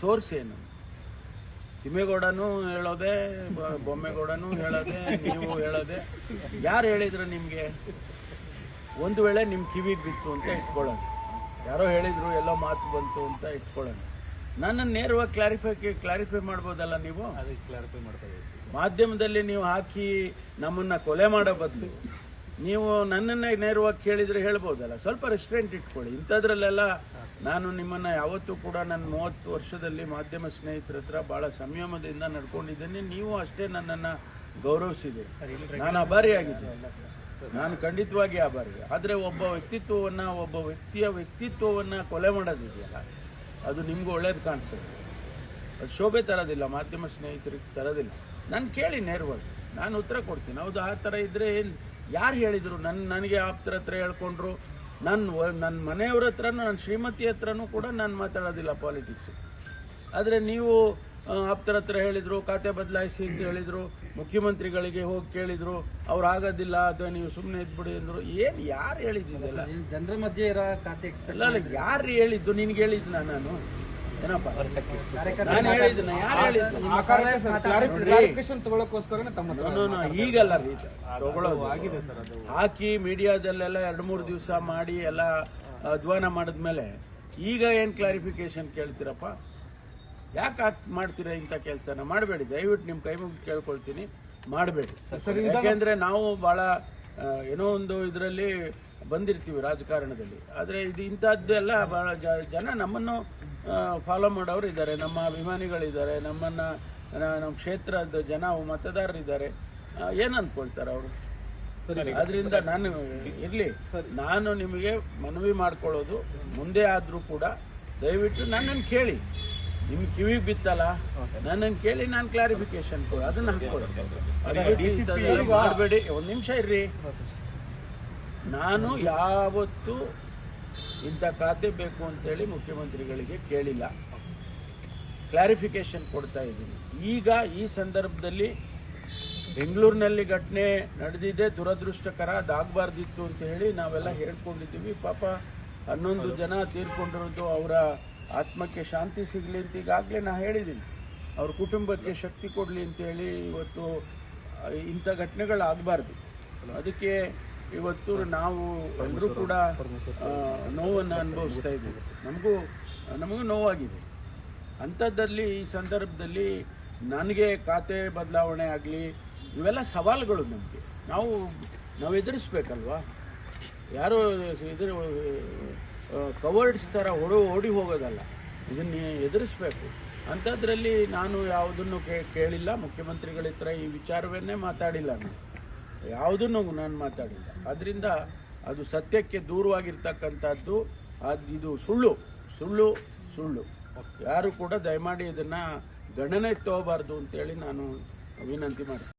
Source ಏನು ತಿಮ್ಮೇಗೌಡನು ಹೇಳೋದೆ ಬೊಮ್ಮೇಗೌಡನು ಹೇಳೋದೆ ನೀವು ಹೇಳೋದೆ. ಯಾರು ಹೇಳಿದ್ರು ನಿಮಗೆ? ಒಂದು ವೇಳೆ ನಿಮ್ಮ ಕಿವಿಗೆ ಬಿತ್ತು ಅಂತ ಇಟ್ಕೊಳ್ಳೋಣ. ಯಾರೋ ಹೇಳಿದ್ರು ಎಲ್ಲೋ ಮಾತು ಬಂತು ಅಂತ ಇಟ್ಕೊಳ್ಳೋಣ. ನನ್ನನ್ನು ನೇರವಾಗಿ ಕ್ಲಾರಿಫೈ ಕ್ಲಾರಿಫೈ ಮಾಡ್ಬೋದಲ್ಲ ನೀವು? ಅದಕ್ಕೆ ಕ್ಲಾರಿಫೈ ಮಾಡ್ತಾ ಇದ್ದೀವಿ ಮಾಧ್ಯಮದಲ್ಲಿ ನೀವು ಹಾಕಿ ನಮ್ಮನ್ನ ಕೊಲೆ ಮಾಡೋ ಬದಲು. ನೀವು ನನ್ನನ್ನೇ ನೇರವಾಗಿ ಕೇಳಿದ್ರೆ ಹೇಳ್ಬೋದಲ್ಲ. ಸ್ವಲ್ಪ ರೆಸ್ಟೋರೆಂಟ್ ಇಟ್ಕೊಳ್ಳಿ. ಇಂಥದ್ರಲ್ಲೆಲ್ಲ ನಾನು ನಿಮ್ಮನ್ನು ಯಾವತ್ತೂ ಕೂಡ ನನ್ನ ಮೂವತ್ತು ವರ್ಷದಲ್ಲಿ ಮಾಧ್ಯಮ ಸ್ನೇಹಿತರ ಹತ್ರ ಭಾಳ ಸಂಯಮದಿಂದ ನಡ್ಕೊಂಡಿದ್ದೇನೆ. ನೀವು ಅಷ್ಟೇ ನನ್ನನ್ನು ಗೌರವಿಸಿದೆ ನಾನು ಅಭಾರಿಯಾಗಿದ್ದೆ ನಾನು ಖಂಡಿತವಾಗಿ ಆಭಾರಿ ಆದರೆ ಒಬ್ಬ ವ್ಯಕ್ತಿತ್ವವನ್ನು ಒಬ್ಬ ವ್ಯಕ್ತಿಯ ವ್ಯಕ್ತಿತ್ವವನ್ನು ಕೊಲೆ ಮಾಡೋದಿದೆಯಲ್ಲ ಅದು ನಿಮಗೂ ಒಳ್ಳೇದು ಕಾಣಿಸುತ್ತೆ. ಅದು ಶೋಭೆ ತರೋದಿಲ್ಲ ಮಾಧ್ಯಮ ಸ್ನೇಹಿತರಿಗೆ ತರೋದಿಲ್ಲ. ನಾನು ಕೇಳಿ ನೇರವಾಗಿ ನಾನು ಉತ್ತರ ಕೊಡ್ತೀನಿ. ಹೌದು ಆ ಥರ ಇದ್ದರೆ ಏನು ಯಾರು ಹೇಳಿದರು? ನನ್ನ ನನಗೆ ಆಪ್ತರ ಹತ್ರ ಹೇಳ್ಕೊಂಡ್ರು. ನನ್ನ ನನ್ನ ಮನೆಯವ್ರ ಹತ್ರನೂ ನನ್ನ ಶ್ರೀಮತಿ ಹತ್ರನೂ ಕೂಡ ನಾನು ಮಾತಾಡೋದಿಲ್ಲ ಪಾಲಿಟಿಕ್ಸ್ ಆದರೆ ನೀವು ಆಪ್ತರ ಹತ್ರ ಹೇಳಿದರು ಖಾತೆ ಬದಲಾಯಿಸಿ ಅಂತ ಹೇಳಿದರು ಮುಖ್ಯಮಂತ್ರಿಗಳಿಗೆ ಹೋಗಿ ಕೇಳಿದರು ಅವ್ರು ಆಗೋದಿಲ್ಲ ಅಥವಾ ನೀವು ಸುಮ್ಮನೆ ಇದ್ಬಿಡಿ ಅಂದರು ಏನು ಯಾರು ಹೇಳಿದ್ದಿದ್ದಲ್ಲ ಜನರ ಮಧ್ಯೆ ಇರೋ ಖಾತೆ ಅಲ್ಲ ಯಾರು ಹೇಳಿದ್ದು? ನಿನಗೆ ಹೇಳಿದ್ದು ನಾನು? ಈಗಲ್ಲ. ತಗೊಳ್ಳೋದು ಆಗಿದೆ ಹಾಕಿ ಮೀಡಿಯಾದಲ್ಲೆಲ್ಲ ಎರಡು ಮೂರು ದಿವಸ ಮಾಡಿ ಎಲ್ಲ ಅಧ್ವಾನ ಮಾಡಿದ್ಮೇಲೆ ಈಗ ಏನು ಕ್ಲಾರಿಫಿಕೇಶನ್ ಕೇಳ್ತೀರಪ್ಪ? ಯಾಕೆ ಮಾಡ್ತೀರಾ ಇಂಥ ಕೆಲಸನ? ಮಾಡಬೇಡಿ ದಯವಿಟ್ಟು ನಿಮ್ಮ ಕೈ ಮುಗಿದು ಕೇಳ್ಕೊಳ್ತೀನಿ. ಮಾಡಬೇಡಿ. ಯಾಕೆಂದ್ರೆ ನಾವು ಬಹಳ ಏನೋ ಒಂದು ಇದರಲ್ಲಿ ಬಂದಿರ್ತೀವಿ ರಾಜಕಾರಣದಲ್ಲಿ. ಆದರೆ ಇದು ಇಂಥದ್ದೆಲ್ಲ ಭಾಳ ಜ- ಜನ ನಮ್ಮನ್ನು ಫಾಲೋ ಮಾಡೋರು ಇದ್ದಾರೆ. ನಮ್ಮ ಅಭಿಮಾನಿಗಳಿದ್ದಾರೆ. ನಮ್ಮನ್ನ ನಮ್ಮ ಕ್ಷೇತ್ರದ ಜನ ಮತದಾರರಿದ್ದಾರೆ ಏನು ಅಂದ್ಕೊಳ್ತಾರೆ ಅವರು? ಅದರಿಂದ ನಾನು ಇರಲಿ. ನಾನು ನಿಮಗೆ ಮನವಿ ಮಾಡ್ಕೊಳ್ಳೋದು. ಮುಂದೆ ಆದರೂ ಕೂಡ ದಯವಿಟ್ಟು ನನ್ನನ್ನು ಕೇಳಿ. ನಿಮ್ ಕಿವಿಗೆ ಬಿತ್ತಲ್ಲ? ನನ್ನನ್ನು ಕೇಳಿ ನಾನು ಕ್ಲಾರಿಫಿಕೇಶನ್ ಕೊಡು. ಅದನ್ನ ಹಾಕೊಡು ಮಾಡಬೇಡಿ. ಒಂದು ನಿಮಿಷ ಇರ್ರಿ. ನಾನು ಯಾವತ್ತೂ ಇಂಥ ಖಾತೆ ಬೇಕು ಅಂತೇಳಿ ಮುಖ್ಯಮಂತ್ರಿಗಳಿಗೆ ಕೇಳಿಲ್ಲ. ಕ್ಲಾರಿಫಿಕೇಶನ್ ಕೊಡ್ತಾ ಇದ್ದೀನಿ. ಈಗ ಈ ಸಂದರ್ಭದಲ್ಲಿ ಬೆಂಗಳೂರಿನಲ್ಲಿ ಘಟನೆ ನಡೆದಿದೆ ದುರದೃಷ್ಟಕರ ಅದಾಗಬಾರ್ದಿತ್ತು ಅಂತ ಹೇಳಿ ನಾವೆಲ್ಲ ಹೇಳ್ಕೊಂಡಿದ್ದೀವಿ. ಪಾಪ ಹನ್ನೊಂದು ಜನ ತೀರ್ಕೊಂಡಿರೋದು ಅವರ ಆತ್ಮಕ್ಕೆ ಶಾಂತಿ ಸಿಗಲಿ ಅಂತ ಈಗಾಗಲೇ ನಾನು ಹೇಳಿದ್ದೀನಿ. ಅವ್ರ ಕುಟುಂಬಕ್ಕೆ ಶಕ್ತಿ ಕೊಡಲಿ ಅಂತೇಳಿ ಇವತ್ತು ಇಂಥ ಘಟನೆಗಳು ಆಗಬಾರ್ದು ಅದಕ್ಕೆ ಇವತ್ತು ನಾವು ಎಲ್ಲರೂ ಕೂಡ ನೋವನ್ನು ಅನುಭವಿಸ್ತಾ ಇದ್ದೀವಿ. ನಮಗೂ ನಮಗೂ ನೋವಾಗಿದೆ. ಅಂಥದ್ದರಲ್ಲಿ ಈ ಸಂದರ್ಭದಲ್ಲಿ ನನಗೆ ಖಾತೆ ಬದಲಾವಣೆ ಆಗಲಿ ಇವೆಲ್ಲ ಸವಾಲುಗಳು ನಮಗೆ. ನಾವು ನಾವು ಎದುರಿಸ್ಬೇಕಲ್ವಾ ಯಾರು ಇದ್ರ ಕವರ್ಡ್ಸ್ ಥರ ಹೊಡೆ ಓಡಿ ಹೋಗೋದಲ್ಲ. ಇದನ್ನು ಎದುರಿಸ್ಬೇಕು. ಅಂಥದ್ರಲ್ಲಿ ನಾನು ಯಾವುದನ್ನು ಕೇ- ಕೇಳಿಲ್ಲ. ಮುಖ್ಯಮಂತ್ರಿಗಳ ಹತ್ರ ಈ ವಿಚಾರವನ್ನೇ ಮಾತಾಡಿಲ್ಲ ನಾನು. ಯಾವುದನ್ನು ನಾನು ಮಾತಾಡಿಲ್ಲ. ಅದರಿಂದ ಅದು ಸತ್ಯಕ್ಕೆ ದೂರವಾಗಿರ್ತಕ್ಕಂಥದ್ದು, ಅದು ಇದು ಸುಳ್ಳು ಸುಳ್ಳು ಸುಳ್ಳು. ಯಾರು ಕೂಡ ದಯಮಾಡಿ ಇದನ್ನು ಗಣನೆ ತಗೋಬಾರ್ದು ಅಂತೇಳಿ ನಾನು ವಿನಂತಿ ಮಾಡ್ತೀನಿ.